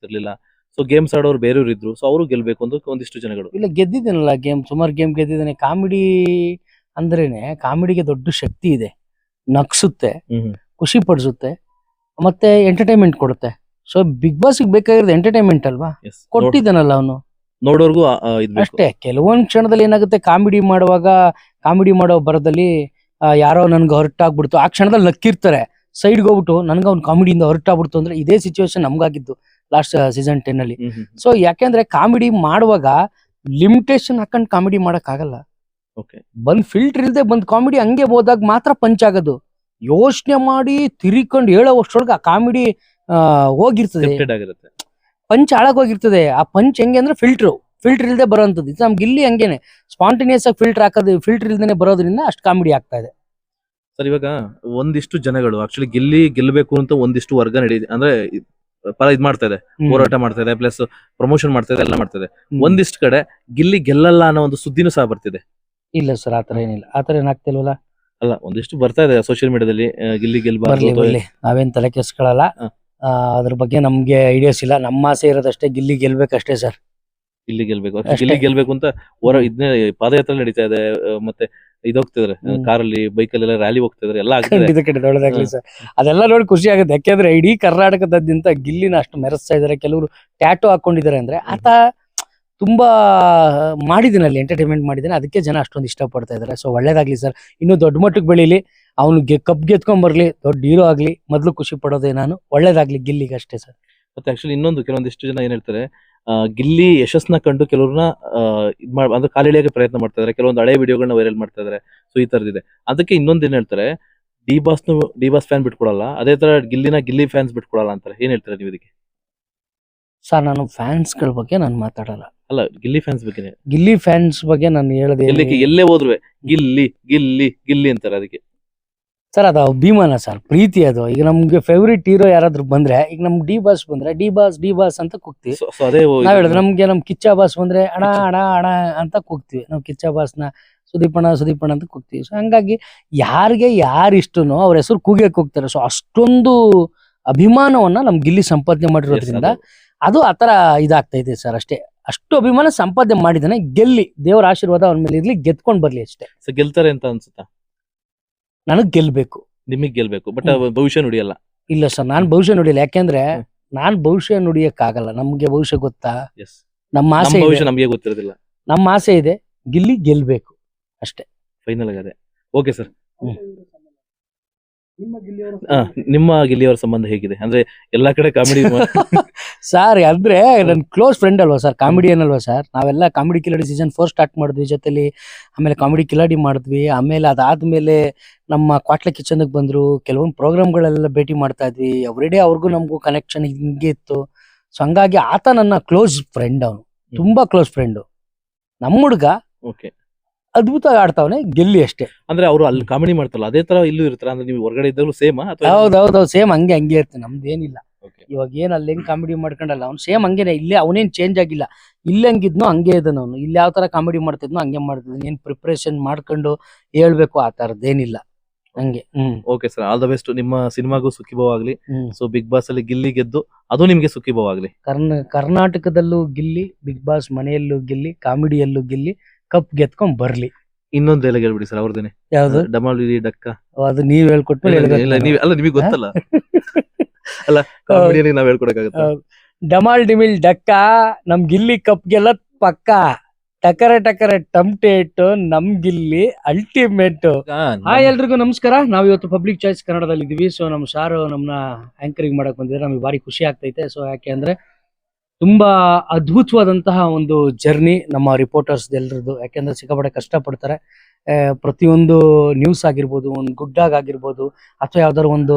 ಆಗ್ತಿರ್ಲಿಲ್ಲ. So games ಆಡೋರು ಬೇರೆಯವ್ರು ಇದ್ರು. ಸೊ ಅವರು ಗೆಲ್ಬೇಕು ಅಂತ ಒಂದಿಷ್ಟು ಜನಗಳು. ಇಲ್ಲ ಗೆದ್ದಿದ್ದೇನಲ್ಲ ಗೇಮ್. ಸುಮಾರು ಗೇಮ್ ಗೆದ್ದಿದ್ದೇನೆ. ಕಾಮಿಡಿ ಅಂದ್ರೇನೆ ಕಾಮಿಡಿಗೆ ದೊಡ್ಡ ಶಕ್ತಿ ಇದೆ. ನಗ್ಸುತ್ತೆ ಹ್ಮ್ ಖುಷಿ ಪಡಿಸುತ್ತೆ ಮತ್ತೆ ಎಂಟರ್ಟೈನ್ಮೆಂಟ್ ಕೊಡುತ್ತೆ. ಸೊ ಬಿಗ್ ಬಾಸ್ ಬೇಕಾಗಿರೋದು ಎಂಟರ್ಟೈನ್ಮೆಂಟ್ ಅಲ್ವಾ? ಕೊಟ್ಟಿದ್ದಾನಲ್ಲ ಅವನು. ನೋಡೋರ್ಗು ಆ- ಆ ಇದ್ ಅಷ್ಟೇ ಕೆಲವೊಂದು ಕ್ಷಣದಲ್ಲಿ ಏನಾಗುತ್ತೆ ಕಾಮಿಡಿ ಮಾಡುವಾಗ ಕಾಮಿಡಿ ಮಾಡೋ ಬರದಲ್ಲಿ ಆ, ಯಾರೋ ನನ್ಗೆ ಹೊರಟಾಗ್ಬಿಡ್ತು. ಆ ಕ್ಷಣದಲ್ಲಿ ನಕ್ಕಿರ್ತಾರೆ. ಸೈಡ್ಗೆ ಹೋಗ್ಬಿಟ್ಟು ನನ್ಗೆ ಅವ್ನು ಕಾಮಿಡಿಯಿಂದ ಹೊರಟಾಗ್ಬಿಡ್ತು ಅಂದ್ರೆ ಇದೇ ಸಿಚುವೇಶನ್ ನಮ್ಗಾಗಿದ್ದು. ಲಾಸ್ಟ್ ಸೀಸನ್ ಟೆನ್ ಅಲ್ಲಿ. ಸೊ ಯಾಕೆಂದ್ರೆ ಕಾಮಿಡಿ ಮಾಡುವಾಗ ಲಿಮಿಟೇಷನ್ ಹಾಕೊಂಡು ಕಾಮಿಡಿ ಮಾಡಕ್ ಆಗಲ್ಲ ಓಕೆ ಬಂದ್ ಫಿಲ್ಟರ್ ಇಲ್ದೆ ಬಂದ್ ಕಾಮಿಡಿ ಹಂಗೆ ಹೋದಾಗ ಮಾತ್ರ ಪಂಚ್ ಆಗೋದು. ಯೋಚನೆ ಮಾಡಿ ತಿರಿಕೊಂಡು ಹೇಳೋ ಅಷ್ಟೊಳಗೆ ಆ ಕಾಮಿಡಿ ಹೋಗಿರ್ತದೆ ಪಂಚ್ ಹಾಳಾಗೋಗಿರ್ತದೆ ಆ ಪಂಚ್ ಹೆಂಗೆ ಅಂದ್ರೆ ಫಿಲ್ಟರ್ ಫಿಲ್ಟರ್ ಇಲ್ದೆ ಬರೋಂಥದ್ದು. ಇದು ನಮ್ಗೆ ಇಲ್ಲಿ ಹಂಗೇನೆ. ಸ್ಪಾಂಟೇನಿಯಸ್ ಆಗಿ ಫಿಲ್ಟರ್ ಹಾಕೋದು ಫಿಲ್ಟರ್ ಇಲ್ದೇನೆ ಬರೋದ್ರಿಂದ ಅಷ್ಟು ಕಾಮಿಡಿ ಆಗ್ತಾ ಇದೆ. ಸರ್ ಇವಾಗ ಒಂದಿಷ್ಟು ಜನಗಳು ಆಕ್ಚುಲಿ ಗೆಲ್ಲಿ ಗೆಲ್ಲಬೇಕು ಅಂತ ಒಂದಿಷ್ಟು ವರ್ಗ ನಡೀತಿದೆ ಅಂದ್ರೆ ಪರ ಇದ್ ಮಾಡ್ತಾ ಇದೆ ಹೋರಾಟ ಮಾಡ್ತಾ ಇದೆ ಪ್ಲಸ್ ಪ್ರಮೋಷನ್ ಮಾಡ್ತಾ ಇದೆ ಎಲ್ಲ ಮಾಡ್ತಾ ಇದೆ. ಒಂದಿಷ್ಟ್ ಕಡೆ ಗಿಲ್ಲಿ ಗೆಲ್ಲಲ್ಲ ಅನ್ನೋ ಒಂದು ಸುದ್ದಿನೂ ಸಹ ಬರ್ತಿದೆ. ಇಲ್ಲ ಸರ್ ಆತರ ಏನಿಲ್ಲ. ಆತರ ಏನಾಗ್ತಿಲ್ವಲ್ಲ ಅಲ್ಲ ಒಂದಿಷ್ಟು ಬರ್ತಾ ಇದೆ ಸೋಷಿಯಲ್ ಮೀಡಿಯಾದಲ್ಲಿ ಗಿಲ್ಲಿ ಬರ್ಲಿ ಗೆಲ್ಬಾರ್ದು ಬರ್ಲಿ. ನಾವೇನ್ ತಲೆ ಕೆಸ್ಕೊಳ್ಳಲ್ಲ ಅದ್ರ ಬಗ್ಗೆ ನಮ್ಗೆ ಐಡಿಯಾಸ್ ಇಲ್ಲ. ನಮ್ಮ ಆಸೆ ಇರೋದಷ್ಟೇ ಗಿಲ್ಲಿ ಗೆಲ್ಬೇಕಷ್ಟೇ ಸರ್ ಗಿಲ್ಲಿ ಗೆಲ್ಬೇಕು. ಗಿಲ್ಲಿ ಗೆಲ್ಬೇಕು ಅಂತ ಹೊರ ಇದ್ನೇ ಪಾದಯಾತ್ರೆ ನಡೀತಾ ಇದೆ ಮತ್ತೆ ಇದು ಹೋಗ್ತಿದ್ರೆ. ಕಾರಲ್ಲಿ ಬೈಕಲ್ಲಿ ಎಲ್ಲ ರ್ಯಾಲಿ ಹೋಗ್ತಿದ್ರೆ ಎಲ್ಲ ಆಗ್ತಿದೆ. ಖಂಡಿತ ಖಂಡಿತ. ಒಳ್ಳೇದಾಗ್ಲಿ ಸರ್. ಅದೆಲ್ಲ ನೋಡಿ ಖುಷಿ ಆಗುತ್ತೆ. ಯಾಕೆಂದ್ರೆ ಇಡೀ ಕರ್ನಾಟಕದಾದ್ಯಂತ ಗಿಲ್ಲಿನ ಅಷ್ಟು ಮೆರೆಸ್ತಾ ಇದಾರೆ ಕೆಲವರು ಟ್ಯಾಟು ಹಾಕೊಂಡಿದ್ದಾರೆ ಅಂದ್ರೆ ಆತ ತುಂಬಾ ಮಾಡಿದ್ದೀನಿ ಅಲ್ಲಿ ಎಂಟರ್ಟೈನ್ಮೆಂಟ್ ಮಾಡಿದ್ದಾನೆ. ಅದಕ್ಕೆ ಜನ ಅಷ್ಟೊಂದು ಇಷ್ಟಪಡ್ತಾ ಇದಾರೆ ಸೊ ಒಳ್ಳೇದಾಗ್ಲಿ ಸರ್. ಇನ್ನು ದೊಡ್ಡ ಮಟ್ಟಕ್ಕೆ ಬೆಳೀಲಿ. ಅವ್ನು ಗೆ ಕಪ್ ಗೆದ್ಕೊಂಬರ್ಲಿ ಬರ್ಲಿ. ದೊಡ್ಡ ಹೀರೋ ಆಗ್ಲಿ. ಮೊದ್ಲು ಖುಷಿ ಪಡೋದೇ ನಾನು. ಒಳ್ಳೇದಾಗ್ಲಿ ಗಿಲ್ಲಿಗೆ ಅಷ್ಟೇ ಸರ್. ಮತ್ತೆ ಆಕ್ಚುಲಿ ಇನ್ನೊಂದು ಕೆಲವೊಂದಿಷ್ಟು ಜನ ಏನ್ ಹೇಳ್ತಾರೆ ಗಿಲ್ಲಿ ಯಶಸ್ನ ಕಂಡು ಕೆಲವ್ರನ್ನ ಇದ್ ಮಾಡ್ ಅಂದ್ರೆ ಕಾಲಿಳಿಯಕ್ಕೆ ಪ್ರಯತ್ನ ಮಾಡ್ತಾ ಇದಾರೆ. ಕೆಲವೊಂದು ಹಳೆ ವಿಡಿಯೋಗಳನ್ನ ವೈರಲ್ ಮಾಡ್ತಾ ಇದಾರೆ. ಸೊ ಈ ತರದಿದೆ ಅದಕ್ಕೆ ಇನ್ನೊಂದ್ ಏನ್ ಹೇಳ್ತಾರೆ D boss D boss fan ಬಿಟ್ಕೊಡಲ್ಲ. ಅದೇ ತರ ಗಿಲ್ಲಿನ ಗಿಲ್ಲಿ ಫ್ಯಾನ್ಸ್ ಬಿಟ್ಕೊಡಲ್ಲ ಅಂತಾರೆ. ಏನ್ ಹೇಳ್ತಾರೆ ನೀವು ಇದಕ್ಕೆ? ಸರ್ ನಾನು ಫ್ಯಾನ್ಸ್ಗಳ ಬಗ್ಗೆ ನಾನು ಮಾತಾಡಲ್ಲ. ಅಲ್ಲ ಗಿಲ್ಲಿ ಫ್ಯಾನ್ಸ್ ಬಗ್ಗೆ ಗಿಲ್ಲಿ ಫ್ಯಾನ್ಸ್ ಬಗ್ಗೆ ನಾನು ಹೇಳದೆ ಎಲ್ಲೇ ಹೋದ್ರು ಗಿಲ್ಲಿ ಗಿಲ್ಲಿ ಗಿಲ್ಲಿ ಅಂತಾರೆ ಅದಕ್ಕೆ. ಸರ್ ಅದು ಅಭಿಮಾನ ಸರ್ ಪ್ರೀತಿ ಅದು. ಈಗ ನಮ್ಗೆ ಫೇವ್ರೇಟ್ ಹೀರೋ ಯಾರಾದ್ರೂ ಬಂದ್ರೆ ಈಗ ನಮ್ ಡಿ ಬಾಸ್ ಬಂದ್ರೆ ಡಿ ಬಾಸ್ ಡಿ ಬಾಸ್ ಅಂತ ಕೂಗ್ತೀವಿ. ನಾವ್ ಹೇಳಿದ್ರೆ ನಮ್ಗೆ ನಮ್ ಕಿಚ್ಚ ಬಾಸ್ ಬಂದ್ರೆ ಅಣ ಅಣ ಅಣ ಅಂತ ಕೂಗ್ತೀವಿ. ನಾವು ಕಿಚ್ಚ ಬಾಸ್ನ ಸುದೀಪಣ್ಣ ಸುದೀಪಣ ಅಂತ ಕೂಗ್ತೀವಿ. ಸೊ ಹಂಗಾಗಿ ಯಾರಿಗೆ ಯಾರು ಇಷ್ಟನೋ ಅವ್ರ ಹೆಸರು ಕೂಗಕ್ಕೆ ಹೋಗ್ತಾರೆ ಸೊ ಅಷ್ಟೊಂದು ಅಭಿಮಾನವನ್ನ ನಮ್ ಗಿಲ್ಲಿ ಸಂಪಾದನೆ ಮಾಡಿರೋದ್ರಿಂದ ಅದು. ಆತರ ಇದಾಗ್ತಾ ಇದೆ ಸರ್ ಅಷ್ಟೇ. ಅಷ್ಟು ಅಭಿಮಾನ ಸಂಪಾದನೆ ಮಾಡಿದಾನೆ ಗೆಲ್ಲಿ ದೇವರ ಆಶೀರ್ವಾದ ಅವನ ಮೇಲೆ ಇರ್ಲಿ ಗೆದ್ಕೊಂಡ್ ಬರ್ಲಿ ಅಷ್ಟೇ. ಗೆಲ್ತಾರೆ ಅಂತ ಅನ್ಸುತ್ತಾ? ನನಗ್ ಗೆಲ್ಬೇಕು. ನಿಮಗ್ ಗೆಲ್ಬೇಕು. ಬಟ್ ಭವಿಷ್ಯ ನುಡಿಯಲ್ಲ. ಇಲ್ಲ ಸರ್ ನಾನ್ ಭವಿಷ್ಯ ನುಡಿಯಲ್ಲ. ಯಾಕೆಂದ್ರೆ. ನಾನ್ ಭವಿಷ್ಯ ನುಡಿಯಕ್ ಆಗಲ್ಲ ನಮ್ಗೆ ಭವಿಷ್ಯ ಗೊತ್ತಾ? ನಮ್ಮ ಆಸೆ. ಭವಿಷ್ಯ ನಮಗೆ ಗೊತ್ತಿರೋದಿಲ್ಲ. ನಮ್ಮ ಆಸೆ ಇದೆ. ಗಿಲ್ಲಿ ಗೆಲ್ಬೇಕು. ಅಷ್ಟೇ. ಫೈನಲ್ ಆಗದೆ. ಓಕೆ ಸರ್ ನಿಮ್ಮ ಗಿಲ್ಲಿಯವರ ಸಂಬಂಧ ಹೇಗಿದೆ? ಅಂದ್ರೆ ಎಲ್ಲಾ ಕಡೆ ಕಾಮಿಡಿ ಸರ್ ಅಂದ್ರೆ ನನ್ ಕ್ಲೋಸ್ ಫ್ರೆಂಡ್ ಅಲ್ವಾ ಸರ್ ಕಾಮಿಡಿಯನ್ ಅಲ್ವಾ ಸರ್ ನಾವೆಲ್ಲ comedy Khiladi season four start ಮಾಡಿದ್ವಿ. ಜೊತೆಲಿ ಆಮೇಲೆ ಕಾಮಿಡಿ ಕಿಲಾಡಿ ಮಾಡಿದ್ವಿ. ಆಮೇಲೆ ಅದಾದ್ಮೇಲೆ ನಮ್ಮ ಕ್ವಾಟ್ಲೆ ಕಿಚನ್ ಬಂದ್ರು. ಕೆಲವೊಂದು ಪ್ರೋಗ್ರಾಮ್ಗಳೆಲ್ಲ ಭೇಟಿ ಮಾಡ್ತಾ ಇದ್ವಿ. ಎವ್ರಿಡೇ ಅವ್ರಿಗೂ ನಮಗೂ ಕನೆಕ್ಷನ್ ಹಿಂಗೆ ಇತ್ತು. ಸೊ ಹಂಗಾಗಿ ಆತ ನನ್ನ ಕ್ಲೋಸ್ ಫ್ರೆಂಡ್ ಅವನು. ತುಂಬಾ ಕ್ಲೋಸ್ ಫ್ರೆಂಡ್ ನಮ್ಮ ಹುಡುಗ ಓಕೆ ಅದ್ಭುತವಾಗಿ ಆಡ್ತಾವನೆ ಗೆಲ್ಲಿ ಅಷ್ಟೇ. ಅಂದ್ರೆ ಅವರು ಅಲ್ಲಿ ಕಾಮಿಡಿ ಮಾಡ್ತಾರಲ್ಲ ಅದೇ ತರ ಇಲ್ಲೂ ಇರ್ತಾರ ಅಂದ್ರೆ ನೀವು ಹೊರಗಡೆ ಇದ್ದಾಗಲೂ ಸೇಮ್ ಹೌದೌದು ಸೇಮ್ ಹಂಗೆ ಹಂಗೆ ಇರ್ತೇನೆ ನಮ್ದು ಏನಿಲ್ಲ. ಇವಾಗ ಏನ್ ಅಲ್ಲಿ ಹೆಂಗ್ ಕಾಮಿಡಿ ಮಾಡ್ಕೊಂಡಲ್ಲ ಅವ್ನು ಸೇಮ್ ಹಂಗೇನೆ ಇಲ್ಲೇ ಅವನೇನ್ ಚೇಂಜ್ ಆಗಿಲ್ಲ. ಇಲ್ಲಿ ಹಂಗಿದ್ನೋ ಹಂಗೆ ಇದ್ದಾನ ಅವನು. ಇಲ್ಲಿ ಯಾವ ತರ ಕಾಮಿಡಿ ಮಾಡ್ತಿದ್ನೋ ಹಂಗೆ ಮಾಡ್ತಿದ್ನು ಏನ್ ಪ್ರಿಪ್ರೇಷನ್ ಮಾಡ್ಕೊಂಡು ಹೇಳ್ಬೇಕು ಆ ತರದ್ದೇನಿಲ್ಲ. ಹಂಗೆ ಹ್ಮ್. Okay sir all the best ನಿಮ್ಮ ಸಿನಿಮಾಗೂ ಸುಖಿಭವ ಆಗ್ಲಿ. ಸೊ ಬಿಗ್ ಬಾಸ್ ಅಲ್ಲಿ ಗಿಲ್ಲಿ ಗೆದ್ದು ಅದು ನಿಮ್ಗೆ ಸುಖಿಭವ ಆಗ್ಲಿ. ಕರ್ನ ಕರ್ನಾಟಕದಲ್ಲೂ ಗಿಲ್ಲಿ ಬಿಗ್ ಬಾಸ್ ಮನೆಯಲ್ಲೂ ಗಿಲ್ಲಿ ಕಾಮಿಡಿಯಲ್ಲೂ ಗಿಲ್ಲಿ ಕಪ್ ಗೆತ್ಕೊಂಡ್ ಬರ್ಲಿ. ಇನ್ನೊಂದು ಎಲ್ಲ ಹೇಳ್ಬಿಡಿ ಸರ್ ಅವ್ರದೇನೆ ಯಾವ್ದು? ಡಮಾಲಿ ಡಕ್ಕ. ಅದು ನೀವ್ ಹೇಳ್ಕೊಟ್ಮೇಲೆ ಇಲ್ಲ. ನೀವ್ ಅಲ್ಲ ನಿಮಗೆ ಗೊತ್ತಲ್ಲ. ಅಲ್ಲ ಕಾಮಿಡಿಯಲ್ಲಿ ನಾವ್ ಹೇಳ್ಕೊಡಕ್ಕಾಗತ್ತ? ಡಮಾಲ್ ಡಿಮಿಲ್ ಡಕ್ಕ ನಮ್ ಗಿಲ್ಲಿ ಕಪ್ ಗೆಲ್ಲ ಪಕ್ಕ. ಟಕರೆ ಟಕರೆ ಟಮ್ಟೇಟ್ ನಮ್ ಗಿಲ್ಲಿ ಅಲ್ಟಿಮೇಟ್ ಹಾಯ್ ಎಲ್ರಿಗೂ ನಮಸ್ಕಾರ. ನಾವ್ ಇವತ್ತು ಪಬ್ಲಿಕ್ ಚಾಯ್ಸ್ ಕನ್ನಡದಲ್ಲಿ ಇದೀವಿ ಸೊ ನಮ್ ಸಾರು ನಮ್ನ ಆಂಕರಿಂಗ್ ಮಾಡಕ್ ಬಂದಿದ್ರೆ ನಮಗೆ ಭಾರಿ ಖುಷಿ ಆಗ್ತೈತೆ. ಸೊ ಯಾಕೆ ಅಂದ್ರೆ ತುಂಬಾ ಅದ್ಭುತವಾದಂತಹ ಒಂದು ಜರ್ನಿ ನಮ್ಮ ರಿಪೋರ್ಟರ್ಸ್ ಎಲ್ಲರದ್ದು ಯಾಕೆಂದ್ರೆ ಸಿಕ್ಕಾಪಟ್ಟೆ ಕಷ್ಟ ಪಡ್ತಾರೆ ಆ, ಪ್ರತಿಯೊಂದು ನ್ಯೂಸ್ ಆಗಿರ್ಬೋದು ಒಂದು ಗುಡ್ಡಾಗ್ ಆಗಿರ್ಬೋದು ಅಥವಾ ಯಾವ್ದಾದ್ರು ಒಂದು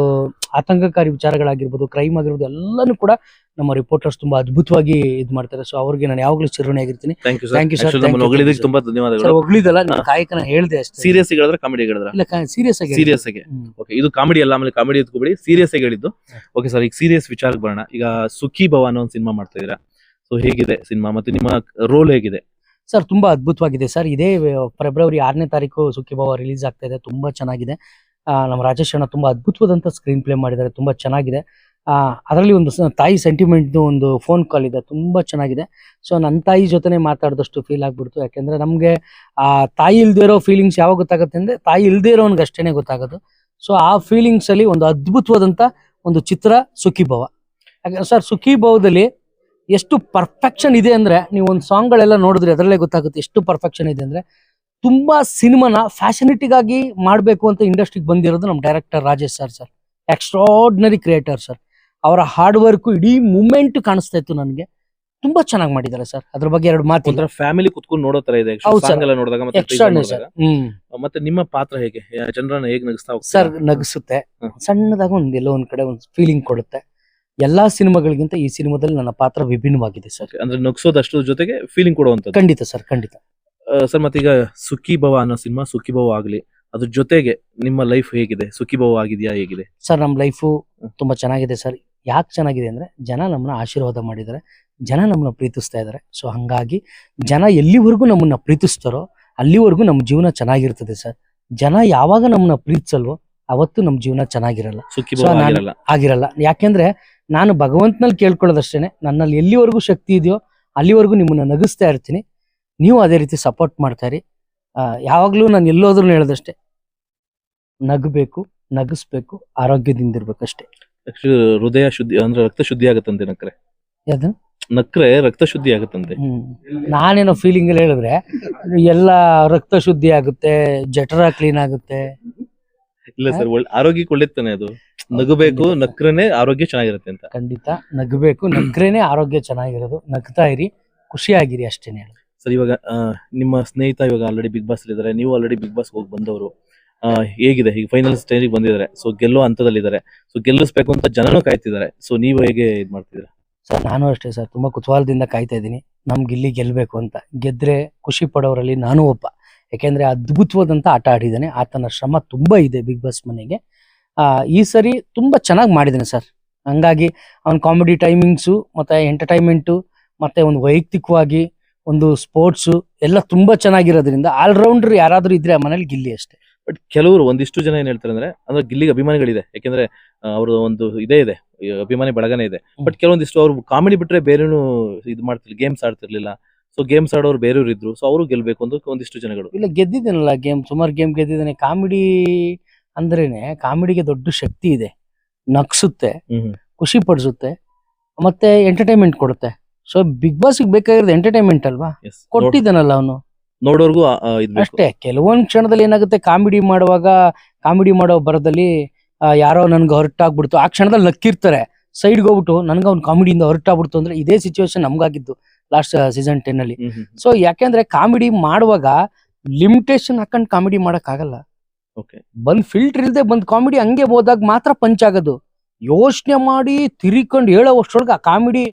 ಆತಂಕಕಾರಿ ವಿಚಾರಗಳಾಗಿರ್ಬೋದು ಕ್ರೈಮ್ ಆಗಿರ್ಬೋದು ಎಲ್ಲಾನು ಕೂಡ ನಮ್ಮ ರಿಪೋರ್ಟರ್ಸ್ ತುಂಬಾ ಅದ್ಭುತವಾಗಿ ಇದು ಮಾಡ್ತಾರೆ. ಸೊ ಅವ್ರಿಗೆ ನಾನು ಯಾವಾಗಲೂ ಚಿರಣೆ ಆಗಿರ್ತೀನಿ. Thank you. ಸರ್ ತುಂಬಾ ಧನ್ಯವಾದಗಳು. ಒಗ್ಳಿದಲ್ಲ ನಿಮ್ ಕಾಯಕನ ಹೇಳ್ದೆ ಅಷ್ಟೇ. ಸೀರಿಯಸ್ ಹೇಳಿದ್ರೆ ಕಾಮಿಡಿ ಹೇಳಿದ್ರೆ? ಇಲ್ಲ ಸೀರಿಯಸ್ ಆಗಿ ಸೀರಿಯಸ್ ಆಗಿ. ಓಕೆ ಇದು ಕಾಮಿಡಿ ಅಲ್ಲ ಆಮೇಲೆ ಕಾಮಿಡಿ ಎತ್ಕೋಬೇಡಿ. ಸೀರಿಯಸ್ ಆಗಿ ಹೇಳಿದ್ದು. ಓಕೆ ಸರ್ ಈಗ ಸೀರಿಯಸ್ ವಿಚಾರಕ್ಕೆ ಬರೋಣ. ಈಗ ಸುಖಿ ಭವ ಅನ್ನೋ ಒಂದು ಸಿನಿಮಾ ಮಾಡ್ತಾ ಇದೀರಾ ಸೊ ಹೇಗಿದೆ ಸಿನಿಮಾ ಮತ್ತೆ ನಿಮ್ಮ ರೋಲ್ ಹೇಗಿದೆ? ಸರ್, ತುಂಬಾ ಅದ್ಭುತವಾಗಿದೆ. ಸರ್, ಇದೇ ಫೆಬ್ರವರಿ ಆರನೇ ತಾರೀಕು ಸುಖಿಭಾವ ರಿಲೀಸ್ ಆಗ್ತಾ ಇದೆ. ತುಂಬಾ ಚೆನ್ನಾಗಿದೆ. ನಮ್ಮ ರಾಜೇಶ್ ಅಣ್ಣ ತುಂಬಾ ಅದ್ಭುತವಾದಂತ ಸ್ಕ್ರೀನ್ ಪ್ಲೇ ಮಾಡಿದ್ದಾರೆ. ತುಂಬಾ ಚೆನ್ನಾಗಿದೆ. ಅದರಲ್ಲಿ ಒಂದು ತಾಯಿ ಸೆಂಟಿಮೆಂಟ್ದು ಒಂದು ಫೋನ್ ಕಾಲ್ ಇದೆ. ತುಂಬಾ ಚೆನ್ನಾಗಿದೆ. ಸೊ ನನ್ನ ತಾಯಿ ಜೊತೆನೆ ಮಾತಾಡಿದಷ್ಟು ಫೀಲ್ ಆಗ್ಬಿಡ್ತು. ಯಾಕೆಂದ್ರೆ ನಮಗೆ, ಆ, ತಾಯಿ ಇಲ್ದೇ ಇರೋ ಫೀಲಿಂಗ್ಸ್ ಯಾವಾಗ ಗೊತ್ತಾಗುತ್ತೆ ಅಂದ್ರೆ, ತಾಯಿ ಇಲ್ದೇ ಇರೋನ್ಗೆ ಅಷ್ಟೇನೆ ಗೊತ್ತಾಗೋದು. ಸೊ ಆ ಫೀಲಿಂಗ್ಸ್ ಅಲ್ಲಿ ಒಂದು ಅದ್ಭುತವಾದಂತ ಒಂದು ಚಿತ್ರ ಸುಖಿಭವ ಸರ್ ಸುಖಿಭವದಲ್ಲಿ ಎಷ್ಟು ಪರ್ಫೆಕ್ಷನ್ ಇದೆ ಅಂದ್ರೆ ನೀವು ಒಂದು ಸಾಂಗ್ಗಳೆಲ್ಲ ನೋಡಿದ್ರೆ ಅದರಲ್ಲೇ ಗೊತ್ತಾಗುತ್ತೆ ಎಷ್ಟು ಪರ್ಫೆಕ್ಷನ್ ಇದೆ ಅಂದ್ರೆ ತುಂಬಾ ಸಿನಿಮಾನ ಫ್ಯಾಷನಿಟಿಗಾಗಿ ಮಾಡಬೇಕು ಅಂತ ಇಂಡಸ್ಟ್ರಿಗೆ ಬಂದಿರೋದು ನಮ್ಮ director Rajesh sir sir extraordinary creator sir ಅವರ ಹಾರ್ಡ್ ವರ್ಕ್ ಇಡೀ ಮೂಮೆಂಟ್ ಕಾಣಿಸ್ತಾ ಇತ್ತು ನನಗೆ. ತುಂಬಾ ಚೆನ್ನಾಗಿ ಮಾಡಿದ್ದಾರೆ ಸರ್ ಅದ್ರ ಬಗ್ಗೆ ಎರಡು ಮಾತು ಒಂಥರ ಫ್ಯಾಮಿಲಿ ಕುತ್ಕೊಂಡು ನೋಡೋ ತರ ಇದೆ ಸಾಂಗ್ ನೋಡಿದಾಗ ಮತ್ತೆ ನಿಮ್ಮ ಪಾತ್ರ ಹೇಗೆ? ಜನರನ್ನ ಹೇಗೆ ನಗಿಸ್ತಾ ಸರ್ ನಗಿಸುತ್ತೆ. ಸಣ್ಣದಾಗ ಒಂದ್ ಎಲ್ಲೋ ಒಂದ್ ಕಡೆ ಒಂದು ಫೀಲಿಂಗ್ ಕೊಡುತ್ತೆ. ಎಲ್ಲಾ ಸಿನಿಮಾಗಳಿಗಿಂತ ಈ ಸಿನಿಮಾದಲ್ಲಿ ನನ್ನ ಪಾತ್ರ ವಿಭಿನ್ನವಾಗಿದೆ ಸರ್. ಅಂದ್ರೆ ನಗ್ಸೋದಷ್ಟು ಜೊತೆಗೆ ಫೀಲಿಂಗ್ ಕೊಡುವಂತದ್ದು ಖಂಡಿತ ಸರ್ ಖಂಡಿತ. ಸರ್ ಮತ್ತೀಗ ಸುಖಿ ಭವ ಅನ್ನೋ ಸಿನಿಮಾ ಸುಖಿ ಭವ ಆಗ್ಲಿ ಅದ್ರ ಜೊತೆಗೆ ನಿಮ್ಮ ಲೈಫ್ ಹೇಗಿದೆ? ಸುಖಿ ಭವ ಆಗಿದೆಯಾ ಹೇಗಿದೆ? ಸರ್ ನಮ್ಮ ಲೈಫು ತುಂಬಾ ಚೆನ್ನಾಗಿದೆ ಸರ್. ಯಾಕೆ ಚೆನ್ನಾಗಿದೆ ಅಂದ್ರೆ ಜನ ನಮ್ಮನ್ನ ಆಶೀರ್ವಾದ ಮಾಡಿದ್ದಾರೆ ಜನ ನಮ್ಮನ್ನ ಪ್ರೀತಿಸ್ತಾ ಇದ್ದಾರೆ. ಸೊ ಹಂಗಾಗಿ ಜನ ಎಲ್ಲಿವರೆಗೂ ನಮ್ಮನ್ನ ಪ್ರೀತಿಸ್ತಾರೋ ಅಲ್ಲಿವರೆಗೂ ನಮ್ಮ ಜೀವನ ಚೆನ್ನಾಗಿರ್ತದೆ ಸರ್. ಜನ ಯಾವಾಗ ನಮ್ಮನ್ನ ಪ್ರೀತಿಸಲ್ವೋ ಅವತ್ತು ನಮ್ಮ ಜೀವನ ಚೆನ್ನಾಗಿರಲ್ಲ. ಸುಖಿ So, ಭವ ನಾನು- ಆಗಿರಲ್ಲ. ಆಗಿರಲ್ಲ. ಯಾಕೆಂದ್ರೆ ನಾನು ಭಗವಂತನಲ್ಲಿ ಕೇಳ್ಕೊಳ್ಳೋದಷ್ಟೇ ನನ್ನಲ್ಲಿ ಎಲ್ಲಿವರೆಗೂ ಶಕ್ತಿ ಇದೆಯೋ ಅಲ್ಲಿವರೆಗೂ ನಿಮ್ಮನ್ನ ನಗಿಸ್ತಾ ಇರ್ತೀನಿ. ನೀವು ಅದೇ ರೀತಿ ಸಪೋರ್ಟ್ ಮಾಡ್ತಾ ಇರಿ. ಯಾವಾಗಲೂ ನಾನು ಎಲ್ಲೋದ್ರೂ ಹೇಳೋದಷ್ಟೇ. ನಗಬೇಕು ನಗಿಸ್ಬೇಕು ಆರೋಗ್ಯದಿಂದ ಇರ್ಬೇಕಷ್ಟೇ. ಹೃದಯ ಶುದ್ಧಿ ಅಂದ್ರೆ ರಕ್ತ ಶುದ್ಧಿ ಆಗತ್ತಂತೆ ನಕ್ರೆ. ಯಾವ್ದು? ನಕ್ರೆ ರಕ್ತ ಶುದ್ಧಿ ಆಗತ್ತಂತೆ. ನಾನೇನೋ ಫೀಲಿಂಗ್ ಅಲ್ಲಿ ಹೇಳಿದ್ರೆ ಎಲ್ಲ ರಕ್ತ ಶುದ್ಧಿ ಆಗುತ್ತೆ ಜಠರ ಕ್ಲೀನ್ ಆಗುತ್ತೆ. ಇಲ್ಲ ಸರ್ ಒಳ್ಳೆ ಆರೋಗ್ಯಕ್ಕೆ ಒಳ್ಳೇತಾನೆ ಅದು? ನಗಬೇಕು ನಕ್ರನೆ ಆರೋಗ್ಯ ಚೆನ್ನಾಗಿರುತ್ತೆ ಅಂತ. ಖಂಡಿತ ನಗಬೇಕು ನಗ್ರೇನೆ ಆರೋಗ್ಯ ಚೆನ್ನಾಗಿರೋದು. ನಗ್ತಾ ಇರಿ ಖುಷಿಯಾಗಿರಿ ಅಷ್ಟೇನೆ ಹೇಳಿ ಸರ್ ಇವಾಗ ಆ, ನಿಮ್ಮ ಸ್ನೇಹಿತ ಇವಾಗ ಆಲ್ರೆಡಿ ಬಿಗ್ ಬಾಸ್ ಇದ್ದಾರೆ ನೀವು ಆಲ್ರೆಡಿ ಬಿಗ್ ಬಾಸ್ ಹೋಗಿ ಬಂದವರು ಆ, ಹೇಗಿದೆ? ಈಗ ಫೈನಲ್ ಸ್ಟೇಜ್ ಬಂದಿದ್ದಾರೆ. ಸೊ ಗೆಲ್ಲೋ ಹಂತದಲ್ಲಿದ್ದಾರೆ. ಸೊ ಗೆಲ್ಲಿಸ್ಬೇಕು ಅಂತ ಜನನು ಕಾಯ್ತಿದ್ದಾರೆ. ಸೊ ನೀವು ಹೇಗೆ ಇದು ಮಾಡ್ತಿದ್ದೀರಾ? ಸರ್ ನಾನು ಅಷ್ಟೇ ಸರ್. ತುಂಬಾ ಕುತೂಹಲದಿಂದ ಕಾಯ್ತಾ ಇದ್ದೀನಿ. ನಮ್ಗೆ ಇಲ್ಲಿ ಗೆಲ್ಬೇಕು ಅಂತ. ಗೆದ್ರೆ ಖುಷಿ ಪಡೋರಲ್ಲಿ ನಾನು ಒಬ್ಬ. ಯಾಕೆಂದ್ರೆ ಅದ್ಭುತವಾದಂತ ಆಟ ಆಡಿದ್ದಾನೆ. ಆತನ ಶ್ರಮ ತುಂಬಾ ಇದೆ ಬಿಗ್ ಬಾಸ್ ಮನೆಗೆ. ಈ ಸರಿ ತುಂಬಾ ಚೆನ್ನಾಗಿ ಮಾಡಿದ್ದಾನೆ ಸರ್. ಹಂಗಾಗಿ ಅವನ ಕಾಮಿಡಿ ಟೈಮಿಂಗ್ಸು ಮತ್ತೆ ಎಂಟರ್ಟೈನ್ಮೆಂಟು ಮತ್ತೆ ಒಂದು ವೈಯಕ್ತಿಕವಾಗಿ ಒಂದು ಸ್ಪೋರ್ಟ್ಸು ಎಲ್ಲ ತುಂಬಾ ಚೆನ್ನಾಗಿರೋದ್ರಿಂದ ಆಲ್ರೌಂಡರ್ ಯಾರಾದರೂ ಇದ್ರೆ ಆ ಮನೇಲಿ ಗಿಲ್ಲಿ ಅಷ್ಟೇ. ಬಟ್ ಕೆಲವರು ಒಂದಿಷ್ಟು ಜನ ಏನ್ ಹೇಳ್ತಾರೆ ಅಂದ್ರೆ ಅಂದ್ರೆ ಗಿಲ್ಲಿಗೆ ಅಭಿಮಾನಿಗಳಿದೆ. ಯಾಕೆಂದ್ರೆ ಅವರು ಒಂದು ಇದೇ ಇದೆ. ಅಭಿಮಾನಿ ಬಳಗನೇ ಇದೆ. ಬಟ್ ಕೆಲವೊಂದಿಷ್ಟು ಅವ್ರು ಕಾಮಿಡಿ ಬಿಟ್ರೆ ಬೇರೆನು ಇದು ಮಾಡ್ತಿರ್ಲಿಲ್ಲ ಗೇಮ್ಸ್ ಆಡ್ತಿರ್ಲಿಲ್ಲ. ಸೊ ಗೇಮ್ಸ್ ಆಡೋರು ಬೇರೆಯವ್ರು ಇದ್ರು ಸೊ ಅವರು ಗೆಲ್ಬೇಕು ಅಂತ ಒಂದಿಷ್ಟು ಜನಗಳು. ಇಲ್ಲ ಗೆದ್ದಿದ್ದೇನಲ್ಲ ಗೇಮ್ ಸುಮಾರು ಗೇಮ್ ಗೆದ್ದಿದ್ದಾನೆ. ಕಾಮಿಡಿ ಅಂದ್ರೇನೆ ಕಾಮಿಡಿಗೆ ದೊಡ್ಡ ಶಕ್ತಿ ಇದೆ. ನಗ್ಸುತ್ತೆ ಖುಷಿ ಪಡಿಸುತ್ತೆ ಮತ್ತೆ ಎಂಟರ್ಟೈನ್ಮೆಂಟ್ ಕೊಡುತ್ತೆ. ಸೊ ಬಿಗ್ ಬಾಸ್ ಬೇಕಾಗಿರೋದು ಎಂಟರ್ಟೈನ್ಮೆಂಟ್ ಅಲ್ವಾ. ಕೊಟ್ಟಿದ್ದಾನಲ್ಲ ಅವನು. ನೋಡೋರ್ಗು ಅಷ್ಟೇ ಕೆಲವೊಂದ್ ಕ್ಷಣದಲ್ಲಿ ಏನಾಗುತ್ತೆ ಕಾಮಿಡಿ ಮಾಡುವಾಗ ಕಾಮಿಡಿ ಮಾಡೋ ಬರದಲ್ಲಿ ಯಾರೋ ನನ್ಗೆ ಹೊರಟಾಗ್ಬಿಡ್ತು. ಆ ಕ್ಷಣದಲ್ಲಿ ನಕ್ಕಿರ್ತಾರೆ. ಸೈಡ್ಗೆ ಹೋಗ್ಬಿಟ್ಟು ನನ್ಗೆ ಅವ್ನ ಕಾಮಿಡಿಯಿಂದ ಹೊರಟಾಗ್ಬಿಡ್ತು ಅಂದ್ರೆ ಇದೇ ಸಿಚುವೇಶನ್ ನಮ್ಗಾಗಿದ್ದು ಲಾಸ್ಟ್ ಸೀಸನ್ ಟೆನ್ ಅಲ್ಲಿ. ಸೊ ಯಾಕೆಂದ್ರೆ ಕಾಮಿಡಿ ಮಾಡುವಾಗ ಲಿಮಿಟೇಷನ್ ಹಾಕೊಂಡು ಕಾಮಿಡಿ ಮಾಡಕ್ ಆಗಲ್ಲ ಓಕೆ ಬಂದ್ ಫಿಲ್ಟರ್ ಇಲ್ದೆ ಬಂದ್ ಕಾಮಿಡಿ ಹಂಗೆ ಹೋದಾಗ ಮಾತ್ರ ಪಂಚ್ ಆಗೋದು. ಯೋಚನೆ ಮಾಡಿ ತಿರಿಕೊಂಡು ಹೇಳೋ ಅಷ್ಟರೊಳಗೆ ಆ ಕಾಮಿಡಿ